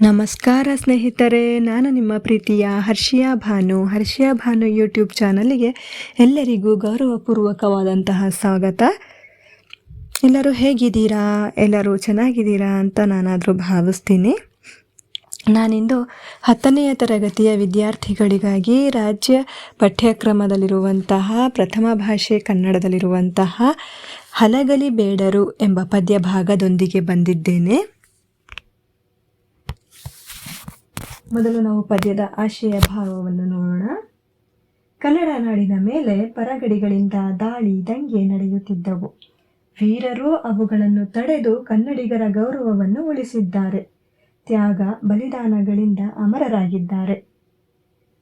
ನಮಸ್ಕಾರ ಸ್ನೇಹಿತರೆ, ನಾನು ನಿಮ್ಮ ಪ್ರೀತಿಯ ಹರ್ಷಿಯಾ ಭಾನು. ಹರ್ಷಿಯಾ ಭಾನು ಯೂಟ್ಯೂಬ್ ಚಾನಲಿಗೆ ಎಲ್ಲರಿಗೂ ಗೌರವಪೂರ್ವಕವಾದಂತಹ ಸ್ವಾಗತ. ಎಲ್ಲರೂ ಹೇಗಿದ್ದೀರಾ? ಎಲ್ಲರೂ ಚೆನ್ನಾಗಿದ್ದೀರಾ ಅಂತ ನಾನಾದರೂ ಭಾವಿಸ್ತೀನಿ. ನಾನಿಂದು ಹತ್ತನೆಯ ತರಗತಿಯ ವಿದ್ಯಾರ್ಥಿಗಳಿಗಾಗಿ ರಾಜ್ಯ ಪಠ್ಯಕ್ರಮದಲ್ಲಿರುವಂತಹ, ಪ್ರಥಮ ಭಾಷೆ ಕನ್ನಡದಲ್ಲಿರುವಂತಹ ಹಲಗಲಿ ಬೇಡರು ಎಂಬ ಪದ್ಯ ಭಾಗದೊಂದಿಗೆ ಬಂದಿದ್ದೇನೆ. ಮೊದಲು ನಾವು ಪದ್ಯದ ಆಶಯ ಭಾವವನ್ನು ನೋಡೋಣ. ಕನ್ನಡ ನಾಡಿನ ಮೇಲೆ ಪರಗಡಿಗಳಿಂದ ದಾಳಿ, ದಂಗೆ ನಡೆಯುತ್ತಿದ್ದವು. ವೀರರು ಅವುಗಳನ್ನು ತಡೆದು ಕನ್ನಡಿಗರ ಗೌರವವನ್ನು ಉಳಿಸಿದ್ದಾರೆ. ತ್ಯಾಗ, ಬಲಿದಾನಗಳಿಂದ ಅಮರರಾಗಿದ್ದಾರೆ.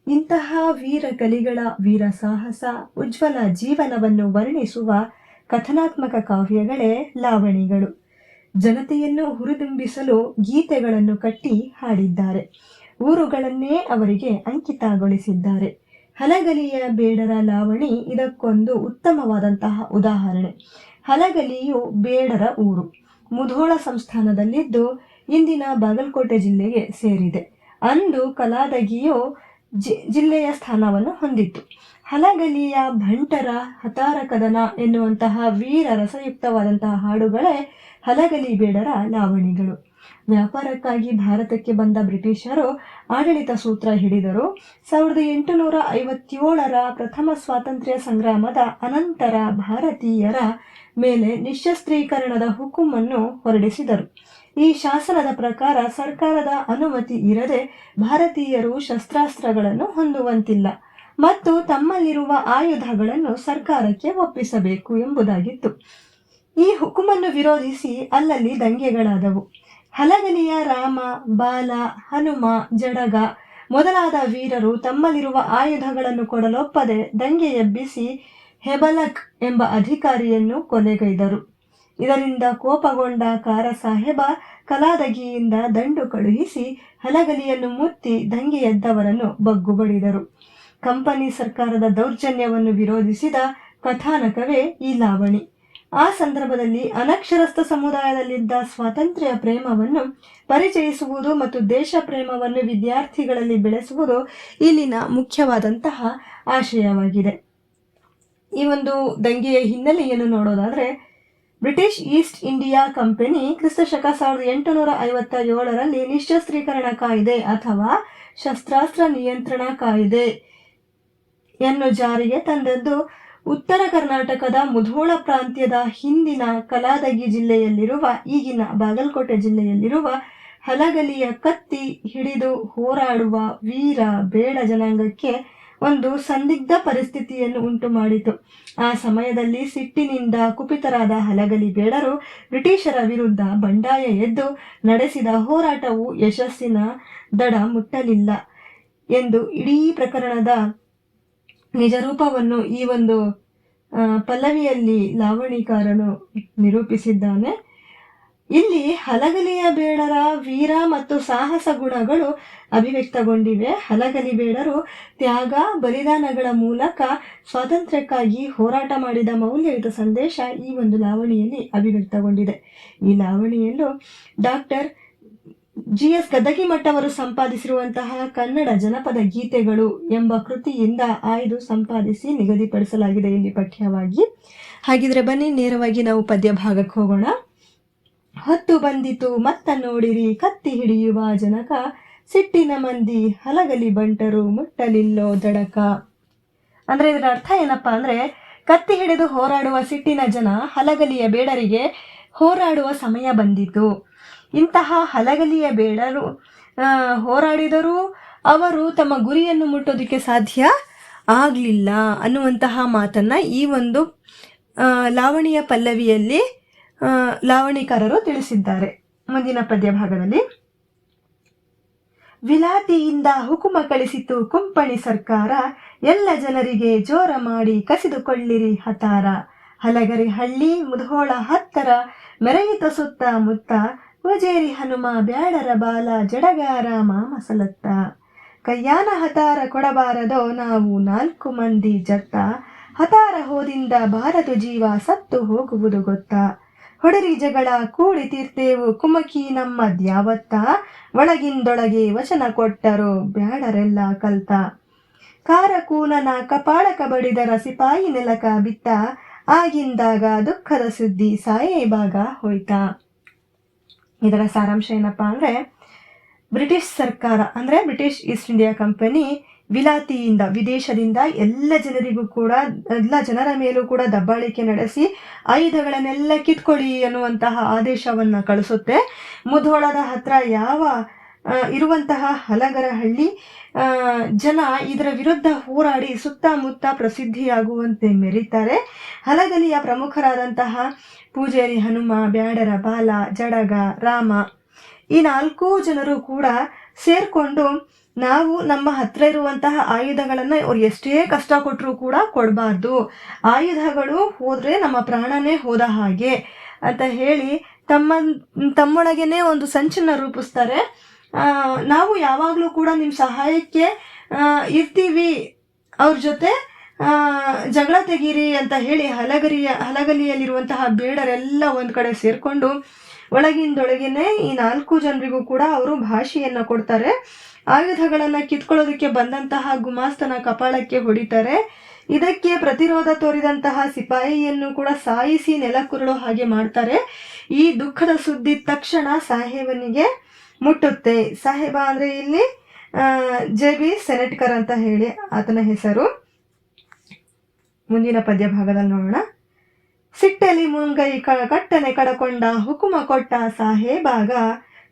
ಇಂತಹ ವೀರ ಕಲಿಗಳ ವೀರ ಸಾಹಸ, ಉಜ್ವಲ ಜೀವನವನ್ನು ವರ್ಣಿಸುವ ಕಥನಾತ್ಮಕ ಕಾವ್ಯಗಳೇ ಲಾವಣಿಗಳು. ಜನತೆಯನ್ನು ಹುರಿದುಂಬಿಸಲು ಗೀತೆಗಳನ್ನು ಕಟ್ಟಿ ಹಾಡಿದ್ದಾರೆ. ಊರುಗಳನ್ನೇ ಅವರಿಗೆ ಅಂಕಿತಗೊಳಿಸಿದ್ದಾರೆ. ಹಲಗಲಿಯ ಬೇಡರ ಲಾವಣಿ ಇದಕ್ಕೊಂದು ಉತ್ತಮವಾದಂತಹ ಉದಾಹರಣೆ. ಹಲಗಲಿಯು ಬೇಡರ ಊರು. ಮುಧೋಳ ಸಂಸ್ಥಾನದಲ್ಲಿದ್ದು ಇಂದಿನ ಬಾಗಲಕೋಟೆ ಜಿಲ್ಲೆಗೆ ಸೇರಿದೆ. ಅಂದು ಕಲಾದಗಿಯು ಜಿಲ್ಲೆಯ ಸ್ಥಾನವನ್ನು ಹೊಂದಿತ್ತು. ಹಲಗಲಿಯ ಭಂಟರ ಹತಾರ ಕದನ ಎನ್ನುವಂತಹ ವೀರ ರಸಯುಕ್ತವಾದಂತಹ ಹಾಡುಗಳೇ ಹಲಗಲಿ ಬೇಡರ ಲಾವಣಿಗಳು. ವ್ಯಾಪಾರಕ್ಕಾಗಿ ಭಾರತಕ್ಕೆ ಬಂದ ಬ್ರಿಟಿಷರು ಆಡಳಿತ ಸೂತ್ರ ಹಿಡಿದರು. ಸಾವಿರದ ಎಂಟುನೂರ ಐವತ್ತೇಳರ ಪ್ರಥಮ ಸ್ವಾತಂತ್ರ್ಯ ಸಂಗ್ರಾಮದ ಅನಂತರ ಭಾರತೀಯರ ಮೇಲೆ ನಿಶಸ್ತ್ರೀಕರಣದ ಹುಕುಮನ್ನು ಹೊರಡಿಸಿದರು. ಈ ಶಾಸನದ ಪ್ರಕಾರ ಸರ್ಕಾರದ ಅನುಮತಿ ಇರದೆ ಭಾರತೀಯರು ಶಸ್ತ್ರಾಸ್ತ್ರಗಳನ್ನು ಹೊಂದುವಂತಿಲ್ಲ ಮತ್ತು ತಮ್ಮಲ್ಲಿರುವ ಆಯುಧಗಳನ್ನು ಸರ್ಕಾರಕ್ಕೆ ಒಪ್ಪಿಸಬೇಕು ಎಂಬುದಾಗಿತ್ತು. ಈ ಹುಕುಮನ್ನು ವಿರೋಧಿಸಿ ಅಲ್ಲಲ್ಲಿ ದಂಗೆಗಳಾದವು. ಹಲಗಲಿಯ ರಾಮ, ಬಾಲ, ಹನುಮ, ಜಡಗ ಮೊದಲಾದ ವೀರರು ತಮ್ಮಲ್ಲಿರುವ ಆಯುಧಗಳನ್ನು ಕೊಡಲೊಪ್ಪದೆ ದಂಗೆ ಎಬ್ಬಿಸಿ ಹೆಬಲಕ್ ಎಂಬ ಅಧಿಕಾರಿಯನ್ನು ಕೊನೆಗೈದರು. ಇದರಿಂದ ಕೋಪಗೊಂಡ ಕಾರ ಸಾಹೇಬ ಕಲಾದಗಿಯಿಂದ ದಂಡು ಕಳುಹಿಸಿ ಹಲಗಲಿಯನ್ನು ಮುತ್ತಿ ದಂಗೆ ಎದ್ದವರನ್ನು ಬಗ್ಗುಬಡಿದರು. ಕಂಪನಿ ಸರ್ಕಾರದ ದೌರ್ಜನ್ಯವನ್ನು ವಿರೋಧಿಸಿದ ಕಥಾನಕವೇ ಈ ಲಾವಣಿ. ಆ ಸಂದರ್ಭದಲ್ಲಿ ಅನಕ್ಷರಸ್ಥ ಸಮುದಾಯದಲ್ಲಿದ್ದ ಸ್ವಾತಂತ್ರ್ಯ ಪ್ರೇಮವನ್ನು ಪರಿಚಯಿಸುವುದು ಮತ್ತು ದೇಶ ಪ್ರೇಮವನ್ನು ವಿದ್ಯಾರ್ಥಿಗಳಲ್ಲಿ ಬೆಳೆಸುವುದು ಇಲ್ಲಿನ ಮುಖ್ಯವಾದಂತಹ ಆಶಯವಾಗಿದೆ. ಈ ಒಂದು ದಂಗೆಯ ಹಿನ್ನೆಲೆಯನ್ನು ನೋಡೋದಾದರೆ, ಬ್ರಿಟಿಷ್ ಈಸ್ಟ್ ಇಂಡಿಯಾ ಕಂಪನಿ ಕ್ರಿಸ್ತಶಕ ಸಾವಿರದ ಎಂಟುನೂರ ಐವತ್ತ ಏಳರಲ್ಲಿ ನಿಶಸ್ತ್ರೀಕರಣ ಕಾಯ್ದೆ ಅಥವಾ ಶಸ್ತ್ರಾಸ್ತ್ರ ನಿಯಂತ್ರಣ ಕಾಯಿದೆ ಯನ್ನು ಜಾರಿಗೆ ತಂದದ್ದು ಉತ್ತರ ಕರ್ನಾಟಕದ ಮುಧೋಳ ಪ್ರಾಂತ್ಯದ ಹಿಂದಿನ ಕಲಾದಗಿ ಜಿಲ್ಲೆಯಲ್ಲಿರುವ, ಈಗಿನ ಬಾಗಲಕೋಟೆ ಜಿಲ್ಲೆಯಲ್ಲಿರುವ ಹಲಗಲಿಯ ಕತ್ತಿ ಹಿಡಿದು ಹೋರಾಡುವ ವೀರ ಬೇಡ ಜನಾಂಗಕ್ಕೆ ಒಂದು ಸಂದಿಗ್ಧ ಪರಿಸ್ಥಿತಿಯನ್ನು ಉಂಟು ಮಾಡಿತು ಆ ಸಮಯದಲ್ಲಿ ಸಿಟ್ಟಿನಿಂದ ಕುಪಿತರಾದ ಹಲಗಲಿ ಬೇಡರು ಬ್ರಿಟಿಷರ ವಿರುದ್ಧ ಬಂಡಾಯ ಎದ್ದು ನಡೆಸಿದ ಹೋರಾಟವು ಯಶಸ್ಸಿನ ದಡ ಮುಟ್ಟಲಿಲ್ಲ ಎಂದು ಇಡೀ ಪ್ರಕರಣದ ನಿಜರೂಪವನ್ನು ಈ ಒಂದು ಪಲ್ಲವಿಯಲ್ಲಿ ಲಾವಣಿಕಾರನು ನಿರೂಪಿಸಿದ್ದಾನೆ. ಇಲ್ಲಿ ಹಲಗಲಿಯ ಬೇಡರ ವೀರ ಮತ್ತು ಸಾಹಸ ಗುಣಗಳು ಅಭಿವ್ಯಕ್ತಗೊಂಡಿವೆ. ಹಲಗಲಿ ಬೇಡರು ತ್ಯಾಗ, ಬಲಿದಾನಗಳ ಮೂಲಕ ಸ್ವಾತಂತ್ರ್ಯಕ್ಕಾಗಿ ಹೋರಾಟ ಮಾಡಿದ ಮೌಲ್ಯಯುತ ಸಂದೇಶ ಈ ಒಂದು ಲಾವಣಿಯಲ್ಲಿ ಅಭಿವ್ಯಕ್ತಗೊಂಡಿದೆ. ಈ ಲಾವಣಿಯನ್ನು ಡಾಕ್ಟರ್ ಜಿ ಎಸ್ ಗದಗಿಮಠ ಅವರು ಸಂಪಾದಿಸಿರುವಂತಹ ಕನ್ನಡ ಜನಪದ ಗೀತೆಗಳು ಎಂಬ ಕೃತಿಯಿಂದ ಆಯ್ದು ಸಂಪಾದಿಸಿ ನಿಗದಿಪಡಿಸಲಾಗಿದೆ ಇಲ್ಲಿ ಪಠ್ಯವಾಗಿ. ಹಾಗಿದ್ರೆ ಬನ್ನಿ, ನೇರವಾಗಿ ನಾವು ಪದ್ಯ ಭಾಗಕ್ಕೆ ಹೋಗೋಣ. ಹೊತ್ತು ಬಂದಿತು, ಮತ್ತ ನೋಡಿರಿ, ಕತ್ತಿ ಹಿಡಿಯುವ ಜನಕ. ಸಿಟ್ಟಿನ ಮಂದಿ ಹಲಗಲಿ ಬಂಟರು, ಮುಟ್ಟಲಿಲ್ಲೋ ದಡಕ. ಅಂದ್ರೆ ಇದರ ಅರ್ಥ ಏನಪ್ಪಾ ಅಂದ್ರೆ, ಕತ್ತಿ ಹಿಡಿದು ಹೋರಾಡುವ ಸಿಟ್ಟಿನ ಜನ ಹಲಗಲಿಯ ಬೇಡರಿಗೆ ಹೋರಾಡುವ ಸಮಯ ಬಂದಿತು. ಇಂತಹ ಹಲಗಲಿಯ ಬೇಡರು ಹೋರಾಡಿದರೂ ಅವರು ತಮ್ಮ ಗುರಿಯನ್ನು ಮುಟ್ಟೋದಕ್ಕೆ ಸಾಧ್ಯ ಆಗಲಿಲ್ಲ ಅನ್ನುವಂತಹ ಮಾತನ್ನು ಈ ಒಂದು ಲಾವಣಿಯ ಪಲ್ಲವಿಯಲ್ಲಿ ಲಾವಣಿಕಾರರು ತಿಳಿಸಿದ್ದಾರೆ. ಮುಂದಿನ ಪದ್ಯ ಭಾಗದಲ್ಲಿ ವಿಲಾತಿಯಿಂದ ಹುಕುಮ ಕಳಿಸಿತು ಕುಂಪಣಿ ಸರ್ಕಾರ, ಎಲ್ಲ ಜನರಿಗೆ ಜೋರ ಮಾಡಿ ಕಸಿದುಕೊಳ್ಳಿರಿ ಹತಾರ. ಹಲಗರಿ ಹಳ್ಳಿ ಮುಧೋಳ ಹತ್ತರ, ಮೆರೆಯಿತ ಸುತ್ತ ಮುತ್ತ ವಜೇರಿ ಹನುಮ ಬ್ಯಾಡರ ಬಾಲ ಜಡಗಾರ ಮಾಮಸಲತ್ತ. ಕಯ್ಯಾನ ಹತಾರ ಕೊಡಬಾರದೋ ನಾವು ನಾಲ್ಕು ಮಂದಿ ಜತ್ತ. ಹತಾರ ಹೋದಿಂದ ಬಾರದು ಜೀವ ಸತ್ತು ಹೋಗುವುದು ಗೊತ್ತ. ಹೊಡರಿ ಜಗಳ ಕೂಡಿ ತೀರ್ತೇವು ಕುಮಕಿ ನಮ್ಮ ದ್ಯಾವತ್ತ. ಒಳಗಿಂದೊಳಗೆ ವಚನ ಕೊಟ್ಟರು ಬ್ಯಾಡರೆಲ್ಲ ಕಲ್ತ. ಕಾರಕೂಲನ ಕಪಾಳಕ ಬಡಿದರ ಸಿಪಾಯಿ ನೆಲಕ ಬಿತ್ತ. ಆಗಿಂದಾಗ ದುಃಖದ ಸುದ್ದಿ ಸಾಯೇಬಾಗ ಹೋಯ್ತಾ. ಇದರ ಸಾರಾಂಶ ಏನಪ್ಪ ಅಂದರೆ ಬ್ರಿಟಿಷ್ ಸರ್ಕಾರ ಅಂದರೆ ಬ್ರಿಟಿಷ್ ಈಸ್ಟ್ ಇಂಡಿಯಾ ಕಂಪನಿ ವಿಲಾತಿಯಿಂದ, ವಿದೇಶದಿಂದ ಎಲ್ಲ ಜನರಿಗೂ ಕೂಡ, ಎಲ್ಲ ಜನರ ಮೇಲೂ ಕೂಡ ದಬ್ಬಾಳಿಕೆ ನಡೆಸಿ ಆಯುಧಗಳನ್ನೆಲ್ಲ ಕಿತ್ಕೊಳ್ಳಿ ಅನ್ನುವಂತಹ ಆದೇಶವನ್ನು ಕಳಿಸುತ್ತೆ. ಮುಧೋಳದ ಹತ್ರ ಯಾವ ಇರುವಂತಹ ಹಲಗರಹಳ್ಳಿ ಜನ ಇದರ ವಿರುದ್ಧ ಹೋರಾಡಿ ಸುತ್ತಮುತ್ತ ಪ್ರಸಿದ್ಧಿಯಾಗುವಂತೆ ಮೆರೀತಾರೆ. ಹಲಗಲಿಯ ಪ್ರಮುಖರಾದಂತಹ ಪೂಜಾರಿ ಹನುಮ, ಬ್ಯಾಡರ, ಬಾಲ, ಜಡಗ, ರಾಮ ಈ ನಾಲ್ಕು ಜನರು ಕೂಡ ಸೇರ್ಕೊಂಡು ನಾವು ನಮ್ಮ ಹತ್ರ ಇರುವಂತಹ ಆಯುಧಗಳನ್ನು ಅವ್ರು ಎಷ್ಟೇ ಕಷ್ಟ ಕೊಟ್ಟರೂ ಕೂಡ ಕೊಡಬಾರ್ದು. ಆಯುಧಗಳು ಹೋದರೆ ನಮ್ಮ ಪ್ರಾಣನೇ ಹೋದ ಹಾಗೆ ಅಂತ ಹೇಳಿ ತಮ್ಮ, ತಮ್ಮೊಳಗೇನೆ ಒಂದು ಸಂಚನ ರೂಪಿಸ್ತಾರೆ. ನಾವು ಯಾವಾಗಲೂ ಕೂಡ ನಿಮ್ಮ ಸಹಾಯಕ್ಕೆ ಇರ್ತೀವಿ. ಅವ್ರ ಜೊತೆ ಜಗಳ ತೆಗೀರಿ ಅಂತ ಹೇಳಿ ಹಲಗರಿಯ, ಹಲಗಲಿಯಲ್ಲಿರುವಂತಹ ಬೇಡರೆಲ್ಲ ಒಂದು ಕಡೆ ಸೇರಿಕೊಂಡು ಒಳಗಿಂದೊಳಗಿನೇ ಈ ನಾಲ್ಕು ಜನರಿಗೂ ಕೂಡ ಅವರು ಭಾಷೆಯನ್ನ ಕೊಡ್ತಾರೆ. ಆಯುಧಗಳನ್ನ ಕಿತ್ಕೊಳ್ಳೋದಕ್ಕೆ ಬಂದಂತಹ ಗುಮಾಸ್ತನ ಕಪಾಳಕ್ಕೆ ಹೊಡಿತಾರೆ. ಇದಕ್ಕೆ ಪ್ರತಿರೋಧ ತೋರಿದಂತಹ ಸಿಪಾಯಿಯನ್ನು ಕೂಡ ಸಾಯಿಸಿ ನೆಲಕ್ಕುರುಳೋ ಹಾಗೆ ಮಾಡ್ತಾರೆ. ಈ ದುಃಖದ ಸುದ್ದಿ ತಕ್ಷಣ ಸಾಹೇಬನಿಗೆ ಮುಟ್ಟುತ್ತೆ. ಸಾಹೇಬ ಅಂದರೆ ಇಲ್ಲಿ ಜೆ ಬಿ. ಸೆನೆಟ್ಕರ್ ಅಂತ ಹೇಳಿ ಆತನ ಹೆಸರು. ಮುಂದಿನ ಪದ್ಯ ಭಾಗದಲ್ಲಿ ನೋಡೋಣ. ಸಿಟ್ಟಲಿ ಮುಂಗೈ ಕ ಕಟ್ಟನೆ ಕಡಕೊಂಡ ಹುಕುಮ ಕೊಟ್ಟ ಸಾಹೇಬಾಗ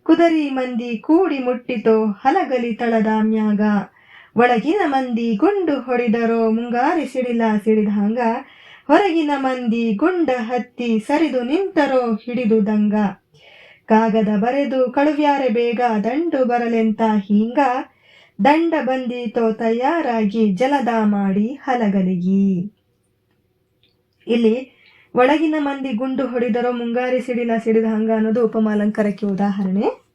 ಕುದರಿ ಮಂದಿ ಕೂಡಿ ಮುಟ್ಟಿತೋ ಹಲಗಲಿ ತಳದ ಮ್ಯಾಗ. ಒಳಗಿನ ಮಂದಿ ಗುಂಡು ಹೊಡಿದರೋ ಮುಂಗಾರಿ ಸಿಡಿಲ ಸಿಡಿದಂಗ. ಹೊರಗಿನ ಮಂದಿ ಗುಂಡ ಹತ್ತಿ ಸರಿದು ನಿಂತರೋ ಹಿಡಿದು ದಂಗ. ಕಾಗದ ಬರೆದು ಕಳುವ್ಯಾರೆ ಬೇಗ ದಂಡು ಬರಲೆಂತ ಹೀಂಗ. ದಂಡ ಬಂದೀತೋ ತಯಾರಾಗಿ ಜಲದ ಮಾಡಿ ಹಲಗಲಿಗಿ. ಇಲ್ಲಿ, ಒಳಗಿನ ಮಂದಿ ಗುಂಡು ಹೊಡಿದರೋ ಮುಂಗಾರಿ ಸಿಡಿಲ ಸಿಡಿದ ಹಂಗ ಅನ್ನೋದು ಉಪಮಾಲಂಕಾರಕ್ಕೆ ಉದಾಹರಣೆ.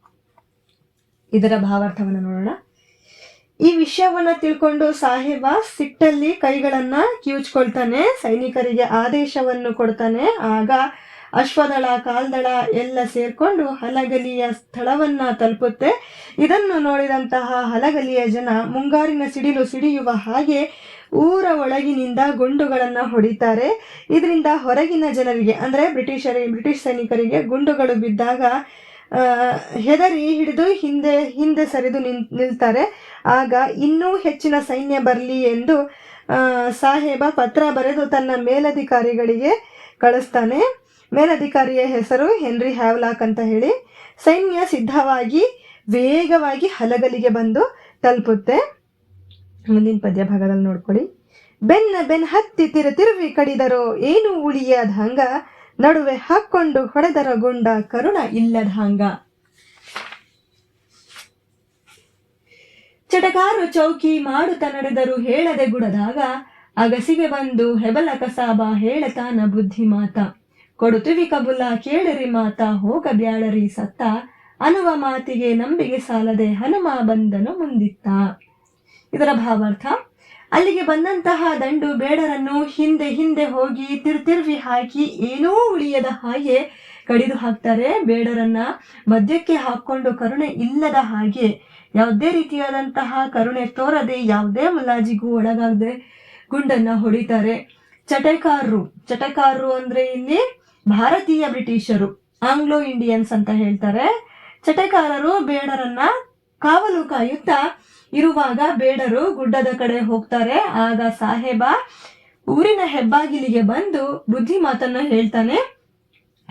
ಇದರ ಭಾವಾರ್ಥವನ್ನು ನೋಡೋಣ. ಈ ವಿಷಯವನ್ನ ತಿಳ್ಕೊಂಡು ಸಾಹೇಬ ಸಿಟ್ಟಲ್ಲಿ ಕೈಗಳನ್ನ ಕಿವುಚ್ಕೊಳ್ತಾನೆ, ಸೈನಿಕರಿಗೆ ಆದೇಶವನ್ನು ಕೊಡ್ತಾನೆ. ಆಗ ಅಶ್ವದಳ, ಕಾಲ್ದಳ ಎಲ್ಲ ಸೇರ್ಕೊಂಡು ಹಲಗಲಿಯ ಸ್ಥಳವನ್ನ ತಲುಪುತ್ತೆ. ಇದನ್ನು ನೋಡಿದಂತಹ ಹಲಗಲಿಯ ಜನ ಮುಂಗಾರಿನ ಸಿಡಿಲು ಸಿಡಿಯುವ ಹಾಗೆ ಊರ ಒಳಗಿನಿಂದ ಗುಂಡುಗಳನ್ನು ಹೊಡಿತಾರೆ. ಇದರಿಂದ ಹೊರಗಿನ ಜನರಿಗೆ, ಅಂದ್ರೆ ಬ್ರಿಟಿಷರಿಗೆ ಬ್ರಿಟಿಷ್ ಸೈನಿಕರಿಗೆ ಗುಂಡುಗಳು ಬಿದ್ದಾಗ ಹೆದರಿ ಹಿಡಿದು ಹಿಂದೆ ಹಿಂದೆ ಸರಿದು ನಿನ್, ನಿಲ್ತಾರೆ. ಆಗ ಇನ್ನೂ ಹೆಚ್ಚಿನ ಸೈನ್ಯ ಬರಲಿ ಎಂದು ಸಾಹೇಬ ಪತ್ರ ಬರೆದು ತನ್ನ ಮೇಲಧಿಕಾರಿಗಳಿಗೆ ಕಳಿಸ್ತಾನೆ. ಮೇಲಧಿಕಾರಿಯ ಹೆಸರು ಹೆನ್ರಿ ಹ್ಯಾವ್ಲಾಕ್ ಅಂತ ಹೇಳಿ ಸೈನ್ಯ ಸಿದ್ಧವಾಗಿ ವೇಗವಾಗಿ ಹಲಗಲಿಗೆ ಬಂದು ತಲುಪುತ್ತೆ. ಮುಂದಿನ ಪದ್ಯ ಭಾಗದಲ್ಲಿ ನೋಡ್ಕೊಳ್ಳಿ. ಬೆನ್ನ ಬೆನ್ ಹತ್ತಿ ತಿರು ತಿರುವಿ ಕಡಿದರೋ, ಏನು ಉಳಿಯದ ಹಂಗ? ನಡುವೆ ಹಾಕ್ಕೊಂಡು ಹೊಡೆದರ ಗುಂಡ ಕರುಣ ಇಲ್ಲದ ಹಂಗ? ಚಟಕಾರು ಚೌಕಿ ಮಾಡುತ್ತ ನಡೆದರು ಹೇಳದೆ ಗುಡದಾಗ, ಅಗಸಿಗೆ ಬಂದು ಹೆಬಲ ಕಸಾಬ ಹೇಳತಾನ ಬುದ್ಧಿ ಮಾತ ಕೊಡುತ್ತುವಿ ಕಬುಲ ಕೇಳರಿ ಮಾತ ಹೋಗಬ್ಯಾಳರಿ ಸತ್ತ. ಅನ್ನುವ ಮಾತಿಗೆ ನಂಬಿಗೆ ಸಾಲದೆ ಹನುಮ ಬಂದನು ಮುಂದಿತ್ತ. ಇದರ ಭಾವಾರ್ಥ, ಅಲ್ಲಿಗೆ ಬಂದಂತಹ ದಂಡು ಬೇಡರನ್ನು ಹಿಂದೆ ಹಿಂದೆ ಹೋಗಿ ತಿರ್ತಿರ್ವಿ ಹಾಕಿ ಏನೂ ಉಳಿಯದ ಹಾಗೆ ಕಡಿದು ಹಾಕ್ತಾರೆ. ಬೇಡರನ್ನ ಮದ್ಯಕ್ಕೆ ಹಾಕೊಂಡು ಕರುಣೆ ಇಲ್ಲದ ಹಾಗೆ ಯಾವುದೇ ರೀತಿಯಾದಂತಹ ಕರುಣೆ ತೋರದೆ ಯಾವುದೇ ಮುಲಾಜಿಗೂ ಒಳಗಾಗದೆ ಗುಂಡನ್ನ ಹೊಡಿತಾರೆ. ಚಟಕಾರರು ಚಟಕಾರರು ಅಂದ್ರೆ ಇಲ್ಲಿ ಭಾರತೀಯ ಬ್ರಿಟಿಷರು, ಆಂಗ್ಲೋ ಇಂಡಿಯನ್ಸ್ ಅಂತ ಹೇಳ್ತಾರೆ. ಚಟಕಾರರು ಬೇಡರನ್ನ ಕಾವಲು ಕಾಯುತ್ತಾ ಇರುವಾಗ ಬೇಡರು ಗುಡ್ಡದ ಕಡೆ ಹೋಗ್ತಾರೆ. ಆಗ ಸಾಹೇಬ ಊರಿನ ಹೆಬ್ಬಾಗಿಲಿಗೆ ಬಂದು ಬುದ್ಧಿ ಮಾತನ್ನ ಹೇಳ್ತಾನೆ.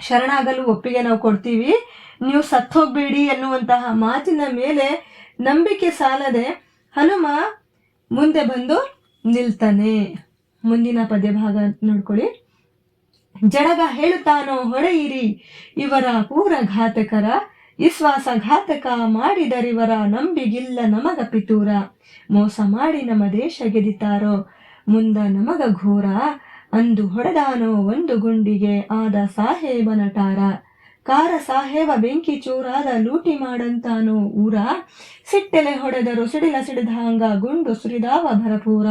ಶರಣಾಗಲು ಒಪ್ಪಿಗೆ ನಾವು ಕೊಡ್ತೀವಿ. ನೀವು ಸತ್ತೋಗ್ಬೇಡಿ ಎನ್ನುವಂತಹ ಮಾತಿನ ಮೇಲೆ ನಂಬಿಕೆ ಸಾಲದೆ ಹನುಮ ಮುಂದೆ ಬಂದು ನಿಲ್ತಾನೆ. ಮುಂದಿನ ಪದ್ಯ ಭಾಗ ನೋಡ್ಕೊಳ್ಳಿ. ಜಡಗ ಹೇಳುತ್ತಾನೋ ಹೊಡೆಯಿರಿ ಇವರ ಪೂರ ಘಾತಕರ ವಿಶ್ವಾಸ ಘಾತಕ ಮಾಡಿದರಿವರ ನಂಬಿಗಿಲ್ಲ ನಮಗ ಪಿತೂರ. ಮೋಸ ಮಾಡಿ ನಮ್ಮ ದೇಶ ಗೆದಿತಾರೋ? ಮುಂದ ನಮಗ ಘೋರ. ಅಂದು ಹೊಡೆದಾನೋ ಒಂದು ಗುಂಡಿಗೆ ಆದ ಸಾಹೇಬ ನಟಾರ. ಕಾರ ಸಾಹೇಬ ಬೆಂಕಿ ಚೂರಾದ ಲೂಟಿ ಮಾಡಂತಾನೋ ಊರ? ಸಿಟ್ಟೆಲೆ ಹೊಡೆದರು ಸಿಡಿಲ ಸಿಡಿದಾಂಗ ಗುಂಡು ಸುರಿದಾವ ಭರಪೂರ.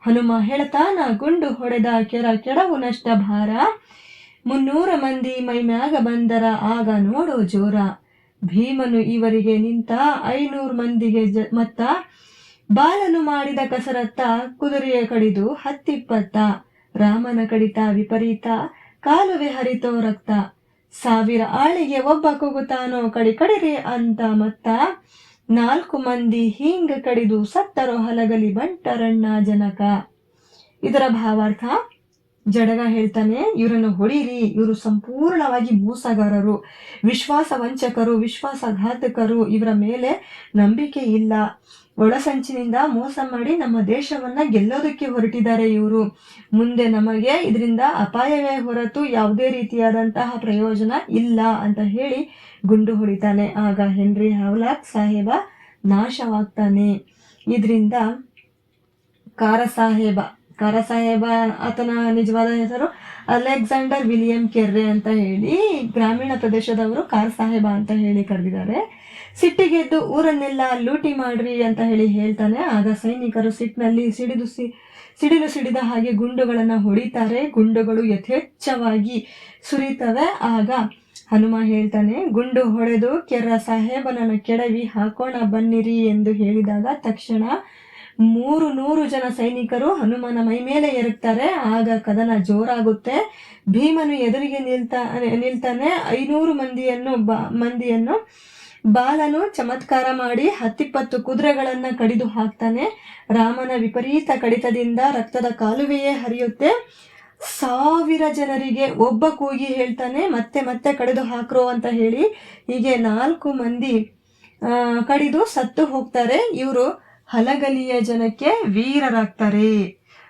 ಹನುಮ ಹೇಳತಾನ ಗುಂಡು ಹೊಡೆದ ಕೆರ ಕೆಡವು ನಷ್ಟ ಭಾರ. ಮುನ್ನೂರ ಮಂದಿ ಮೈಮ್ಯಾಗ ಬಂದರ, ಆಗ ನೋಡು ಜೋರ. ಭೀಮನು ಇವರಿಗೆ ನಿಂತ, ಐನೂರು ಮಂದಿಗೆ ಜ, ಮತ್ತ. ಬಾಲನು ಮಾಡಿದ ಕಸರತ್ತ, ಕುದುರೆಯ ಕಡಿದು ಹತ್ತಿಪ್ಪತ್ತ. ರಾಮನ ಕಡಿತ ವಿಪರೀತ, ಕಾಲುವೆ ಹರಿತೋ ರಕ್ತ. ಸಾವಿರ ಆಳಿಗೆ ಒಬ್ಬ ಕುಗುತಾನೋ ಕಡಿ ಕಡಿರಿ ಅಂತ ಮತ್ತ. ನಾಲ್ಕು ಮಂದಿ ಹಿಂಗ ಕಡಿದು ಸತ್ತರೋ ಹಲಗಲಿ ಬಂಟರಣ್ಣ ಜನಕ. ಇದರ ಭಾವಾರ್ಥ, ಜಡಗ ಹೇಳ್ತಾನೆ, ಇವರನ್ನು ಹೊಡೀರಿ, ಇವರು ಸಂಪೂರ್ಣವಾಗಿ ಮೋಸಗಾರರು. ವಿಶ್ವಾಸ ವಂಚಕರು ವಿಶ್ವಾಸಘಾತಕರು, ಇವರ ಮೇಲೆ ನಂಬಿಕೆ ಇಲ್ಲ. ಒಳಸಂಚಿನಿಂದ ಮೋಸ ಮಾಡಿ ನಮ್ಮ ದೇಶವನ್ನ ಗೆಲ್ಲೋದಕ್ಕೆ ಹೊರಟಿದ್ದಾರೆ ಇವರು. ಮುಂದೆ ನಮಗೆ ಇದರಿಂದ ಅಪಾಯವೇ ಹೊರತು ಯಾವುದೇ ರೀತಿಯಾದಂತಹ ಪ್ರಯೋಜನ ಇಲ್ಲ ಅಂತ ಹೇಳಿ ಗುಂಡು ಹೊಡಿತಾನೆ. ಆಗ ಹೆನ್ರಿ ಹವ್ಲಾಕ್ ಸಾಹೇಬ ನಾಶವಾಗ್ತಾನೆ. ಇದರಿಂದ ಕಾರ ಸಾಹೇಬ ಕಾರ ಸಾಹೇಬ ಆತನ ನಿಜವಾದ ಹೆಸರು ಅಲೆಕ್ಸಾಂಡರ್ ವಿಲಿಯಂ ಕೆರ್ರೆ ಅಂತ ಹೇಳಿ ಗ್ರಾಮೀಣ ಪ್ರದೇಶದವರು ಕಾರ ಸಾಹೇಬ ಅಂತ ಹೇಳಿ ಕರೆದಿದ್ದಾರೆ. ಸಿಟ್ಟಿಗೆದ್ದು ಊರನ್ನೆಲ್ಲ ಲೂಟಿ ಮಾಡ್ರಿ ಅಂತ ಹೇಳಿ ಹೇಳ್ತಾನೆ. ಆಗ ಸೈನಿಕರು ಸಿಟ್ಟಿನಲ್ಲಿ ಸಿಡಿದು ಸಿ, ಸಿಡಿಲು ಸಿಡಿದ ಹಾಗೆ ಗುಂಡುಗಳನ್ನು ಹೊಡಿತಾರೆ. ಗುಂಡುಗಳು ಯಥೇಚ್ಛವಾಗಿ ಸುರಿತವೆ. ಆಗ ಹನುಮ ಹೇಳ್ತಾನೆ, ಗುಂಡು ಹೊಡೆದು ಕೆರ ಸಾಹೇಬನನ್ನು ಕೆಡವಿ ಹಾಕೋಣ ಬನ್ನಿರಿ ಎಂದು ಹೇಳಿದಾಗ ತಕ್ಷಣ ಮೂರು ನೂರು ಜನ ಸೈನಿಕರು ಹನುಮನ ಮೈ ಮೇಲೆ ಆಗ ಕದನ ಜೋರಾಗುತ್ತೆ. ಭೀಮನು ಎದುರಿಗೆ ನಿಲ್ತಾ, ನಿಲ್ತಾನೆ. ಐನೂರು ಮಂದಿಯನ್ನು ಬ, ಮಂದಿಯನ್ನು ಬಾಲನು ಚಮತ್ಕಾರ ಮಾಡಿ ಹತ್ತಿಪ್ಪತ್ತು ಕುದುರೆಗಳನ್ನ ಕಡಿದು ಹಾಕ್ತಾನೆ. ರಾಮನ ವಿಪರೀತ ಕಡಿತದಿಂದ ರಕ್ತದ ಕಾಲುವೆಯೇ ಹರಿಯುತ್ತೆ. ಸಾವಿರ ಜನರಿಗೆ ಒಬ್ಬ ಕೂಗಿ ಹೇಳ್ತಾನೆ, ಮತ್ತೆ ಮತ್ತೆ ಕಡಿದು ಹಾಕ್ರೋ ಅಂತ ಹೇಳಿ ಹೀಗೆ ನಾಲ್ಕು ಮಂದಿ ಕಡಿದು ಸತ್ತು ಹೋಗ್ತಾರೆ. ಇವರು ಹಲಗಲಿಯ ಜನಕ್ಕೆ ವೀರರಾಗ್ತಾರೆ.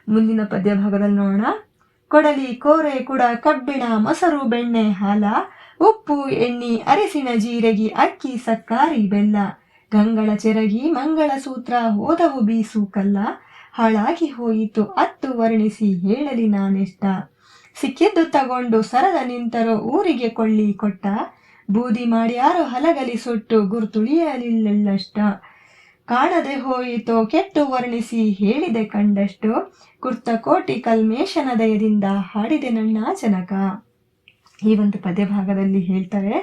ಮುಂದಿನ ಪದ್ಯ ಭಾಗದಲ್ಲಿ ನೋಡೋಣ. ಕೊಡಲಿ ಕೋರೆ ಕುಡ ಕಬ್ಬಿಣ, ಮೊಸರು ಬೆಣ್ಣೆ, ಹಾಲ. ಉಪ್ಪು ಎಣ್ಣಿ, ಅರಿಸಿನ ಜೀರಗಿ, ಅಕ್ಕಿ, ಸಕ್ಕಾರಿ, ಬೆಲ್ಲ, ಗಂಗಳ ಚೆರಗಿ ಮಂಗಳ ಸೂತ್ರ ಹೋದವು ಬೀಸು ಕಲ್ಲ, ಹಾಳಾಗಿ ಹೋಯಿತು, ಅತ್ತು ವರ್ಣಿಸಿ ಹೇಳಲಿ ನಾನೆಷ್ಟ. ಸಿಕ್ಕಿದ್ದು ತಗೊಂಡು ಸರದ ನಿಂತರೋ ಊರಿಗೆ ಕೊಳ್ಳಿ ಕೊಟ್ಟ, ಬೂದಿ ಮಾಡ್ಯಾರೋ ಹಲಗಲಿ ಸುಟ್ಟು ಗುರ್ತುಳಿಯಲಿಲ್ಲಷ್ಟ ಕಾಣದೆ ಹೋಯಿತೋ ಕೆಟ್ಟು ವರ್ಣಿಸಿ ಹೇಳಿದೆ ಕಂಡಷ್ಟು, ಕುರ್ತ ಕೋಟಿ ಕಲ್ಮೇಶನ ದಯದಿಂದ ಹಾಡಿದೆ ನನ್ನ ಜನಕ ಈ ಒಂದು ಪದ್ಯ ಭಾಗದಲ್ಲಿ ಹೇಳ್ತಾರೆ,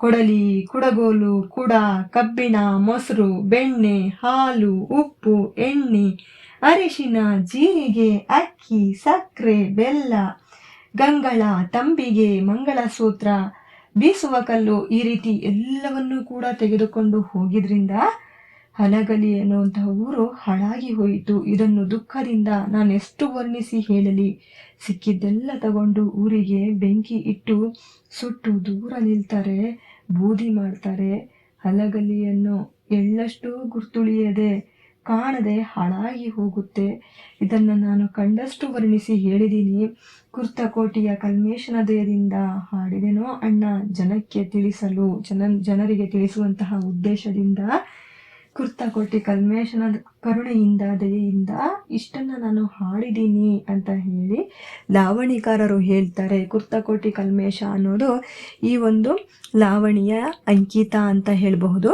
ಕೊಡಲಿ, ಕುಡಗೋಲು, ಕುಡ, ಕಬ್ಬಿಣ, ಮೊಸರು, ಬೆಣ್ಣೆ, ಹಾಲು, ಉಪ್ಪು, ಎಣ್ಣೆ, ಅರಿಶಿನ, ಜೀರಿಗೆ, ಅಕ್ಕಿ, ಸಕ್ಕರೆ, ಬೆಲ್ಲ, ಗಂಗಳ, ತಂಬಿಗೆ, ಮಂಗಳಸೂತ್ರ, ಬೀಸುವ ಕಲ್ಲು ಈ ರೀತಿ ಎಲ್ಲವನ್ನೂ ಕೂಡ ತೆಗೆದುಕೊಂಡು ಹೋಗಿದ್ರಿಂದ ಹಲಗಲಿ ಎನ್ನುವಂತಹ ಊರು ಹಾಳಾಗಿ ಹೋಯಿತು. ಇದನ್ನು ದುಃಖದಿಂದ ನಾನು ಎಷ್ಟು ವರ್ಣಿಸಿ ಹೇಳಲಿ? ಸಿಕ್ಕಿದ್ದೆಲ್ಲ ತಗೊಂಡು ಊರಿಗೆ ಬೆಂಕಿ ಇಟ್ಟು ಸುಟ್ಟು ದೂರ ನಿಲ್ತಾರೆ, ಬೂದಿ ಮಾಡ್ತಾರೆ. ಹಲಗಲಿಯನ್ನು ಎಳ್ಳಷ್ಟು ಗುರ್ತುಳಿಯದೆ ಕಾಣದೆ ಹಾಳಾಗಿ ಹೋಗುತ್ತೆ. ಇದನ್ನು ನಾನು ಕಂಡಷ್ಟು ವರ್ಣಿಸಿ ಹೇಳಿದ್ದೀನಿ ಕುರ್ತಕೋಟಿಯ ಕಲ್ಮೇಶನ ದಯದಿಂದ ಹಾಡಿದೆನೋ ಅಣ್ಣ ಜನಕ್ಕೆ ತಿಳಿಸಲು, ಜನ, ಜನರಿಗೆ ತಿಳಿಸುವಂತಹ ಉದ್ದೇಶದಿಂದ ಕುರ್ತಕೋಟಿ ಕಲ್ಮೇಶನ ಕರುಣೆಯಿಂದ, ದಯೆಯಿಂದ ಇಷ್ಟನ್ನು ನಾನು ಹಾಡಿದ್ದೀನಿ ಅಂತ ಹೇಳಿ ಲಾವಣಿಕಾರರು ಹೇಳ್ತಾರೆ. ಕುರ್ತಕೋಟಿ ಕಲ್ಮೇಶ ಅನ್ನೋದು ಈ ಒಂದು ಲಾವಣಿಯ ಅಂಕಿತ ಅಂತ ಹೇಳಬಹುದು.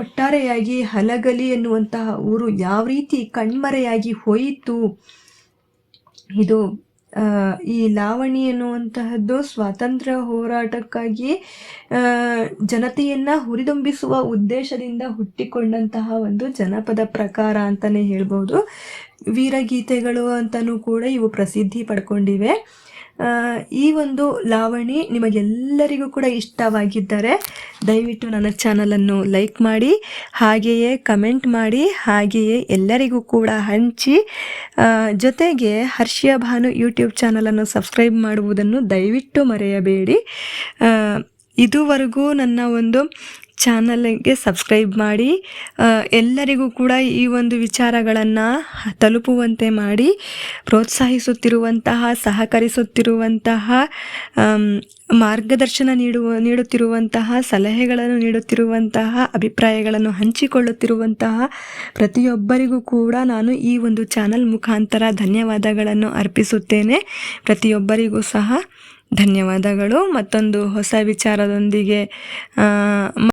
ಒಟ್ಟಾರೆಯಾಗಿ ಹಲಗಲಿ ಎನ್ನುವಂತಹ ಊರು ಯಾವ ರೀತಿ ಕಣ್ಮರೆಯಾಗಿ ಹೋಯಿತು? ಇದು ಈ ಲಾವಣಿ ಎನ್ನುವಂತಹದ್ದು ಸ್ವಾತಂತ್ರ್ಯ ಹೋರಾಟಕ್ಕಾಗಿ ಜನತೆಯನ್ನು ಹುರಿದುಂಬಿಸುವ ಉದ್ದೇಶದಿಂದ ಹುಟ್ಟಿಕೊಂಡಂತಹ ಒಂದು ಜನಪದ ಪ್ರಕಾರ ಅಂತಲೇ ಹೇಳ್ಬೋದು. ವೀರಗೀತೆಗಳು ಅಂತಲೂ ಕೂಡ ಇವು ಪ್ರಸಿದ್ಧಿ ಪಡ್ಕೊಂಡಿವೆ. ಈ ಒಂದು ಲಾವಣಿ ನಿಮಗೆಲ್ಲರಿಗೂ ಕೂಡ ಇಷ್ಟವಾಗಿದ್ದರೆ ದಯವಿಟ್ಟು ನನ್ನ ಚಾನಲನ್ನು ಲೈಕ್ ಮಾಡಿ, ಹಾಗೆಯೇ ಕಮೆಂಟ್ ಮಾಡಿ, ಹಾಗೆಯೇ ಎಲ್ಲರಿಗೂ ಕೂಡ ಹಂಚಿ ಜೊತೆಗೆ ಹರ್ಷಿಯ ಭಾನು ಯೂಟ್ಯೂಬ್ ಚಾನಲನ್ನು ಸಬ್ಸ್ಕ್ರೈಬ್ ಮಾಡುವುದನ್ನು ದಯವಿಟ್ಟು ಮರೆಯಬೇಡಿ. ಇದುವರೆಗೂ ನನ್ನ ಒಂದು ಚಾನಲ್ಗೆ ಸಬ್ಸ್ಕ್ರೈಬ್ ಮಾಡಿ ಎಲ್ಲರಿಗೂ ಕೂಡ ಈ ಒಂದು ವಿಚಾರಗಳನ್ನು ತಲುಪುವಂತೆ ಮಾಡಿ, ಪ್ರೋತ್ಸಾಹಿಸುತ್ತಿರುವಂತಹ, ಸಹಕರಿಸುತ್ತಿರುವಂತಹ ಮಾರ್ಗದರ್ಶನ ನೀಡುವ, ನೀಡುತ್ತಿರುವಂತಹ, ಸಲಹೆಗಳನ್ನು ನೀಡುತ್ತಿರುವಂತಹ, ಅಭಿಪ್ರಾಯಗಳನ್ನು ಹಂಚಿಕೊಳ್ಳುತ್ತಿರುವಂತಹ ಪ್ರತಿಯೊಬ್ಬರಿಗೂ ಕೂಡ ನಾನು ಈ ಒಂದು ಚಾನಲ್ ಮುಖಾಂತರ ಧನ್ಯವಾದಗಳನ್ನು ಅರ್ಪಿಸುತ್ತೇನೆ. ಪ್ರತಿಯೊಬ್ಬರಿಗೂ ಸಹ ಧನ್ಯವಾದಗಳು. ಮತ್ತೊಂದು ಹೊಸ ವಿಚಾರದೊಂದಿಗೆ